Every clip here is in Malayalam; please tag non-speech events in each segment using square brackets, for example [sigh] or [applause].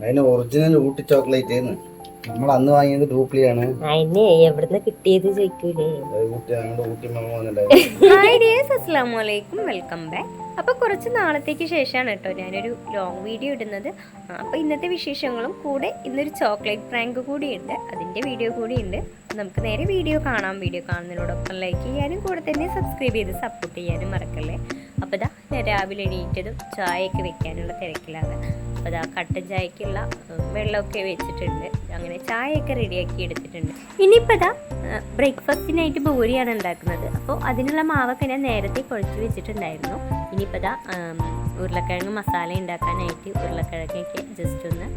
അതിന് ഒറിജിനൽ ഊട്ടി ചോക്ലേറ്റ് ആണ് നമ്മൾ അന്ന് വാങ്ങിയത് ഡ്യൂപ്ലിയാണ് അതിന് എവിടുന്ന് കിട്ടിയത് ചോദിക്കൂലേ. അസ്സാം വലൈക്കും വെൽക്കം ബാക്ക് അപ്പോൾ കുറച്ച് നാളത്തേക്ക് ശേഷമാണ് കേട്ടോ ഞാനൊരു ലോങ് വീഡിയോ ഇടുന്നത്. അപ്പോൾ ഇന്നത്തെ വിശേഷങ്ങളും കൂടെ ഇന്നൊരു ചോക്ലേറ്റ് പ്രാങ്ക് കൂടിയുണ്ട്. അതിന്റെ വീഡിയോ കൂടിയുണ്ട്. നമുക്ക് നേരെ വീഡിയോ കാണാം. വീഡിയോ കാണുന്നതിനോടൊപ്പം ലൈക്ക് ചെയ്യാനും കൂടെ തന്നെ സബ്സ്ക്രൈബ് ചെയ്ത് സപ്പോർട്ട് ചെയ്യാനും മറക്കല്ലേ. അപ്പോൾ ഇതാ ഞാൻ രാവിലെ എണീറ്റതും ചായയൊക്കെ വെക്കാനുള്ള തിരക്കിലാണ്. അപ്പോൾ ഇതാ കട്ടൻ ചായക്കുള്ള വെള്ളമൊക്കെ വെച്ചിട്ടുണ്ട്. അങ്ങനെ ചായയൊക്കെ റെഡിയാക്കി എടുത്തിട്ടുണ്ട്. ഇനിയിപ്പോൾ ഇതാ ബ്രേക്ക്ഫാസ്റ്റിനായിട്ട് ബോരിയാണ് ഉണ്ടാക്കുന്നത്. അപ്പോൾ അതിനുള്ള മാവൊക്കെ ഞാൻ നേരത്തെ കുഴച്ച് വെച്ചിട്ടുണ്ടായിരുന്നു. ഇനിയിപ്പോൾ ഇതാ ഉരുളക്കിഴങ്ങ് മസാല ഉണ്ടാക്കാനായിട്ട് ഉരുളക്കിഴങ്ങൊക്കെ ജസ്റ്റ് ഒന്ന്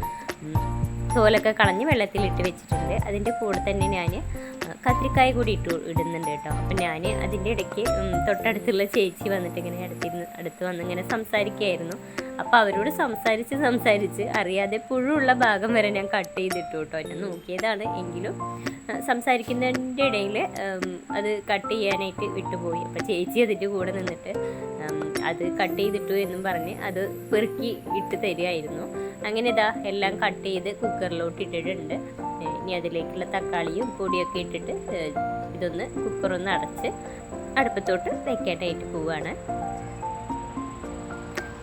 തോലൊക്കെ കളഞ്ഞ് വെള്ളത്തിലിട്ട് വെച്ചിട്ടുണ്ട്. അതിന്റെ കൂടെ തന്നെ ഞാൻ കത്തിരിക്കായ കൂടി ഇട്ടു ഇടുന്നുണ്ട് കേട്ടോ. അപ്പം ഞാൻ അതിന്റെ ഇടയ്ക്ക് തൊട്ടടുത്തുള്ള ചേച്ചി വന്നിട്ട് ഇങ്ങനെ അടുത്തിരുന്ന് അടുത്ത് വന്ന് ഇങ്ങനെ സംസാരിക്കുകയായിരുന്നു. അപ്പോൾ അവരോട് സംസാരിച്ച് സംസാരിച്ച് അറിയാതെ പുഴുള്ള ഭാഗം വരെ ഞാൻ കട്ട് ചെയ്തിട്ടു കേട്ടോ. ഞാൻ നോക്കിയതാണ് എങ്കിലും സംസാരിക്കുന്നതിന്റെ ഇടയിൽ അത് കട്ട് ചെയ്യാനായിട്ട് വിട്ടുപോയി. അപ്പോൾ ചേച്ചി അതിന്റെ കൂടെ നിന്നിട്ട് അത് കട്ട് ചെയ്തിട്ടു എന്നും പറഞ്ഞ് അത് പെറുക്കി ഇട്ട് തരുമായിരുന്നു അങ്ങനെ ഇതാ എല്ലാം കട്ട് ചെയ്ത് കുക്കറിലോട്ട് ഇട്ടിട്ടുണ്ട്. ഇനി അതിലേക്കുള്ള തക്കാളിയും പൊടിയൊക്കെ ഇട്ടിട്ട് ഇതൊന്ന് കുക്കറൊന്ന് അടച്ച് അടുപ്പത്തോട്ട് വെക്കാനായിട്ട് പോവുകയാണ്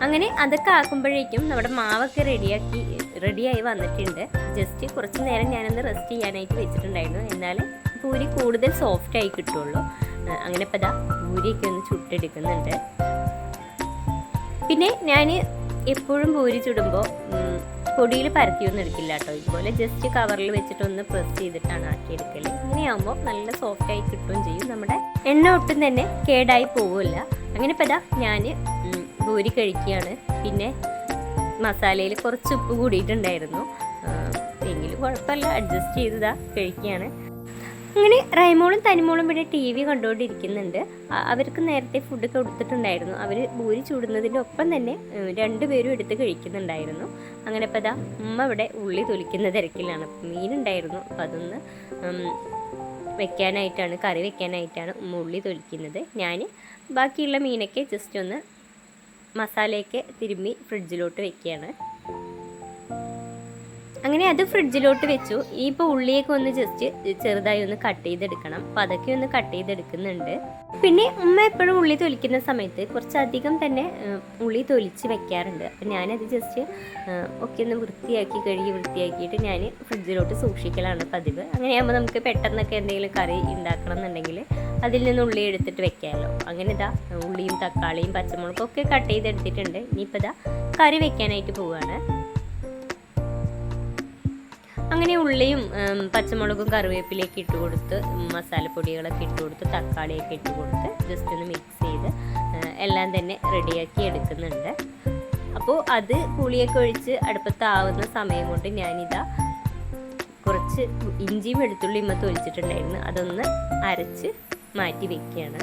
അങ്ങനെ അതൊക്കെ ആക്കുമ്പോഴേക്കും നമ്മുടെ മാവൊക്കെ റെഡിയാക്കി റെഡിയായി വന്നിട്ടുണ്ട്. ജസ്റ്റ് കുറച്ച് നേരം ഞാനൊന്ന് റെസ്റ്റ് ചെയ്യാനായിട്ട് വെച്ചിട്ടുണ്ടായിരുന്നു. എന്നാൽ പൂരി കൂടുതൽ സോഫ്റ്റ് ആയി കിട്ടുള്ളൂ. അങ്ങനെ ഇപ്പം ദാ പൂരിയൊക്കെ ഒന്ന് ചുട്ടെടുക്കുന്നുണ്ട്. പിന്നെ ഞാൻ എപ്പോഴും പൂരി ചുടുമ്പോൾ പൊടിയിൽ പരത്തിയൊന്നും എടുക്കില്ല കേട്ടോ. ഇതുപോലെ ജസ്റ്റ് കവറിൽ വെച്ചിട്ടൊന്ന് പ്രസ് ചെയ്തിട്ടാണ് ആക്കി ആക്കിയെടുക്കൽ അങ്ങനെയാകുമ്പോൾ നല്ല സോഫ്റ്റ് ആയി കിട്ടുകയും ചെയ്യും. നമ്മുടെ എണ്ണ ഒട്ടും തന്നെ കേടായി പോവില്ല അങ്ങനെ ഇപ്പം ഇതാ ഞാൻ പൂരി കഴിക്കുകയാണ്. പിന്നെ മസാലയിൽ കുറച്ച് ഉപ്പ് കൂടിയിട്ടുണ്ടായിരുന്നു. എങ്കിലും കുഴപ്പമില്ല. അഡ്ജസ്റ്റ് ചെയ്തതാ കഴിക്കുകയാണ്. അങ്ങനെ റൈമോളും തനിമോളും പിന്നെ ടി വി കണ്ടുകൊണ്ടിരിക്കുന്നുണ്ട് അവർക്ക് നേരത്തെ ഫുഡ് കൊടുത്തിട്ടുണ്ടായിരുന്നു. അവർ ഭൂരി ചൂടുന്നതിന്റെ ഒപ്പം തന്നെ രണ്ടുപേരും എടുത്ത് കഴിക്കുന്നുണ്ടായിരുന്നു. അങ്ങനെ ഇപ്പം അതാ ഉമ്മ ഇവിടെ ഉള്ളി തൊലിക്കുന്ന തിരക്കിലാണ്. മീനുണ്ടായിരുന്നു. അപ്പം അതൊന്ന് വെക്കാനായിട്ടാണ് കറി വെക്കാനായിട്ടാണ് ഉമ്മ ഉള്ളി തൊലിക്കുന്നത്. ഞാൻ ബാക്കിയുള്ള മീനൊക്കെ ജസ്റ്റ് ഒന്ന് മസാലയൊക്കെ തിരുമ്മി ഫ്രിഡ്ജിലോട്ട് വെക്കുകയാണ്. അങ്ങനെ അത് ഫ്രിഡ്ജിലോട്ട് വെച്ചു. ഈ ഇപ്പോൾ ഉള്ളിയൊക്കെ ഒന്ന് ജസ്റ്റ് ചെറുതായി ഒന്ന് കട്ട് ചെയ്തെടുക്കണം. അപ്പോൾ അതൊക്കെ ഒന്ന് കട്ട് ചെയ്തെടുക്കുന്നുണ്ട്. പിന്നെ ഉമ്മ എപ്പോഴും ഉള്ളി തൊലിക്കുന്ന സമയത്ത് കുറച്ചധികം തന്നെ ഉള്ളി തൊലിച്ച് വെക്കാറുണ്ട്. അപ്പം ഞാനത് ജസ്റ്റ് ഒക്കെ ഒന്ന് വൃത്തിയാക്കി കഴുകി വൃത്തിയാക്കിയിട്ട് ഞാൻ ഫ്രിഡ്ജിലോട്ട് സൂക്ഷിക്കലാണ് പതിവ്. അങ്ങനെയാകുമ്പോൾ നമുക്ക് പെട്ടെന്നൊക്കെ എന്തെങ്കിലും കറി ഉണ്ടാക്കണം എന്നുണ്ടെങ്കിൽ അതിൽ നിന്ന് ഉള്ളി എടുത്തിട്ട് വെക്കാമല്ലോ അങ്ങനെ ഇതാ ഉള്ളിയും തക്കാളിയും പച്ചമുളകും ഒക്കെ കട്ട് ചെയ്തെടുത്തിട്ടുണ്ട്. ഇനിയിപ്പോൾ ഇതാ കറി വെക്കാനായിട്ട് പോവുകയാണ് അങ്ങനെ ഉള്ളിയും പച്ചമുളകും കറിവേപ്പിലേക്ക് ഇട്ട് കൊടുത്ത് മസാലപ്പൊടികളൊക്കെ ഇട്ട് കൊടുത്ത് തക്കാളിയൊക്കെ ഇട്ട് കൊടുത്ത് ജസ്റ്റ് ഒന്ന് മിക്സ് ചെയ്ത് എല്ലാം തന്നെ റെഡിയാക്കി എടുക്കുന്നുണ്ട്. അപ്പോൾ അത് പുളിയൊക്കെ ഒഴിച്ച് അടുപ്പത്താവുന്ന സമയം കൊണ്ട് ഞാനിതാ കുറച്ച് ഇഞ്ചിയും വെളുത്തുള്ളിയും ഇമ്മ തൊലിച്ചിട്ടുണ്ടായിരുന്നു അതൊന്ന് അരച്ച് മാറ്റി വെക്കുകയാണ്.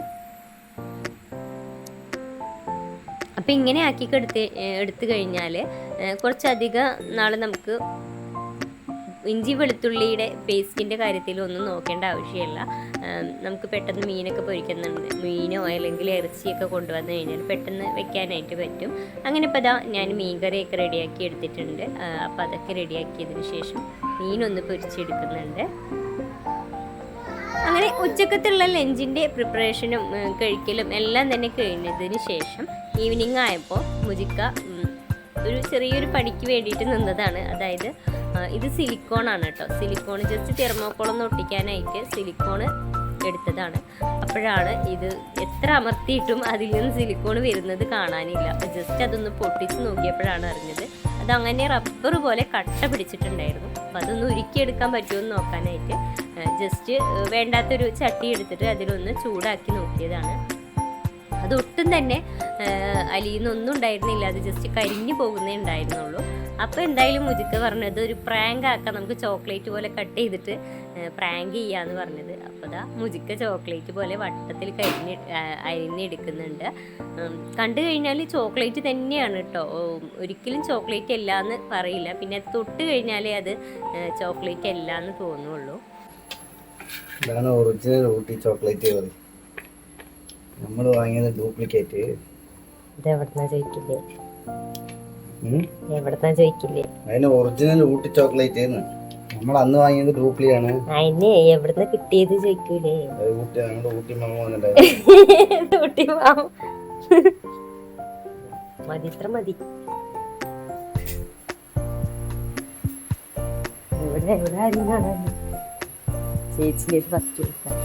അപ്പം ഇങ്ങനെ ആക്കി എടുത്ത് എടുത്തു കഴിഞ്ഞാൽ കുറച്ചധികം നാൾ നമുക്ക് ഇഞ്ചി വെളുത്തുള്ളിയുടെ പേസ്റ്റിന്റെ കാര്യത്തിൽ ഒന്നും നോക്കേണ്ട ആവശ്യമില്ല. നമുക്ക് പെട്ടെന്ന് മീനൊക്കെ പൊരിക്കുന്നുണ്ട്. മീനോ അല്ലെങ്കിൽ ഇറച്ചിയൊക്കെ കൊണ്ടുവന്നു കഴിഞ്ഞാൽ പെട്ടെന്ന് വെക്കാനായിട്ട് പറ്റും. അങ്ങനെ ഇപ്പോൾ ഇതാ ഞാൻ മീൻ കറിയൊക്കെ റെഡിയാക്കി എടുത്തിട്ടുണ്ട്. അപ്പോൾ അതൊക്കെ റെഡിയാക്കിയതിന് ശേഷം മീനൊന്ന് പൊരിച്ചെടുക്കുന്നുണ്ട്. അങ്ങനെ ഉച്ചക്കത്തുള്ള ലഞ്ചിന്റെ പ്രിപ്പറേഷനും കഴിക്കലും എല്ലാം തന്നെ കഴിഞ്ഞതിന് ശേഷം ഈവനിങ് ആയപ്പോൾ മുജിക്ക ഒരു ചെറിയൊരു പണിക്ക് വേണ്ടിയിട്ട് നിന്നതാണ്. അതായത് ഇത് സിലിക്കോൺ ആണ് കേട്ടോ സിലിക്കോൺ ജസ്റ്റ് തെർമോക്കോളം ഒട്ടിക്കാനായിട്ട് സിലിക്കോൺ എടുത്തതാണ്. അപ്പോഴാണ് ഇത് എത്ര അമർത്തിയിട്ടും അതിൽ നിന്ന് സിലിക്കോൺ വരുന്നത് കാണാനില്ല. അപ്പം ജസ്റ്റ് അതൊന്ന് പൊട്ടിച്ച് നോക്കിയപ്പോഴാണ് അറിഞ്ഞത്. അതങ്ങനെ റബ്ബർ പോലെ കട്ട പിടിച്ചിട്ടുണ്ടായിരുന്നു. അപ്പം അതൊന്ന് ഉരുക്കിയെടുക്കാൻ പറ്റുമോ എന്ന് നോക്കാനായിട്ട് ജസ്റ്റ് വേണ്ടാത്തൊരു ചട്ടി എടുത്തിട്ട് അതിലൊന്ന് ചൂടാക്കി നോക്കിയതാണ്. അതൊട്ടും തന്നെ അലിയുന്നൊന്നും ഉണ്ടായിരുന്നില്ല. അത് ജസ്റ്റ് കരിഞ്ഞു പോകുന്നേ ഉണ്ടായിരുന്നുള്ളൂ. അപ്പോൾ എന്തായാലും മുജിക്ക പറഞ്ഞത് ഒരു പ്രാങ്ക് ആക്കാം. നമുക്ക് ചോക്ലേറ്റ് പോലെ കട്ട് ചെയ്തിട്ട് പ്രാങ്ക് ചെയ്യാന്ന് പറഞ്ഞത്. അപ്പോൾ ദാ മുജിക്ക ചോക്ലേറ്റ് പോലെ വട്ടത്തിൽ കരിഞ്ഞ് അരിഞ്ഞെടുക്കുന്നുണ്ട് കണ്ടു കഴിഞ്ഞാൽ ചോക്ലേറ്റ് തന്നെയാണ് കേട്ടോ ഒരിക്കലും ചോക്ലേറ്റ് അല്ല എന്ന് പറയില്ല. പിന്നെ തൊട്ട് കഴിഞ്ഞാലേ അത് ചോക്ലേറ്റ് അല്ല എന്ന് തോന്നുള്ളൂ. ഇതാണ് ഒറിജിനൽ ഊട്ടി ചോക്ലേറ്റ് കറി നമ്മൾ വാങ്ങിയത് ഡ്യൂപ്ലിക്കേറ്റ്. അതിന് ഒറിജിനൽ ഊട്ടി ചോക്ലേറ്റ് നമ്മൾ അന്ന് വാങ്ങിയത് ഡ്യൂപ്ലിയാണ്. എവിടുന്ന് കിട്ടിയത് ചോദിക്കൂലേ? ഊട്ടി ഞങ്ങളുടെ ഊട്ടി വന്നിട്ടുണ്ടായിരുന്നു [laughs] മതി ഇത്ര മതി. ഇവിടെ എവിടെ ആരും ഫസ്റ്റ് കൊടുക്കാം.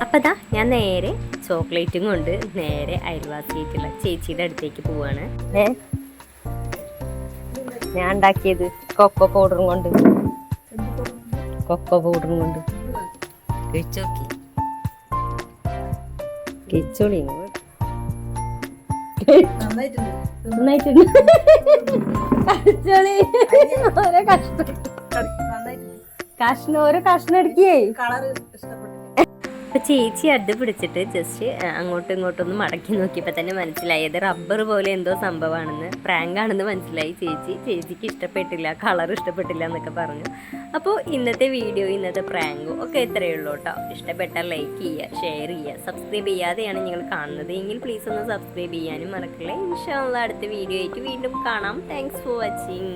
അപ്പം ദാ ഞാൻ നേരെ ചോക്ലേറ്റും കൊണ്ട് നേരെ അയൽവാസിയായിട്ടുള്ള ചേച്ചിയുടെ അടുത്തേക്ക് പോവാണ്. ഏ? ഞാൻ ഉണ്ടാക്കിയത് കൊക്കോ പൗഡറും കൊണ്ട്. കൊക്കോ പൗഡറും കൊണ്ട്. കഴിച്ചോക്കി കഴിച്ചോളി ഓരോ കഷ്ണം. കഷ്ണം കളർ കഷ്ണം അപ്പൊ ചേച്ചി അഡ് പിടിച്ചിട്ട് ജസ്റ്റ് അങ്ങോട്ടും ഇങ്ങോട്ടും ഒന്ന് മടക്കി നോക്കിയപ്പോൾ തന്നെ മനസ്സിലായി. അത് റബ്ബർ പോലെ എന്തോ സംഭവമാണെന്ന്. പ്രാങ്ക് ആണെന്ന് മനസ്സിലായി ചേച്ചി. ചേച്ചിക്ക് ഇഷ്ടപ്പെട്ടില്ല കളർ ഇഷ്ടപ്പെട്ടില്ല എന്നൊക്കെ പറഞ്ഞു. അപ്പോൾ ഇന്നത്തെ വീഡിയോ ഇന്നത്തെ പ്രാങ്കും ഒക്കെ ഇത്രയേ ഉള്ളൂ കേട്ടോ ഇഷ്ടപ്പെട്ടാൽ ലൈക്ക് ചെയ്യുക ഷെയർ ചെയ്യുക സബ്സ്ക്രൈബ് ചെയ്യാതെയാണ് നിങ്ങൾ കാണുന്നത്. എങ്കിൽ പ്ലീസ് ഒന്ന് സബ്സ്ക്രൈബ് ചെയ്യാനും മറക്കില്ല. ഇൻഷാല്ല അടുത്ത വീഡിയോ ആയിട്ട് വീണ്ടും കാണാം. Thanks for watching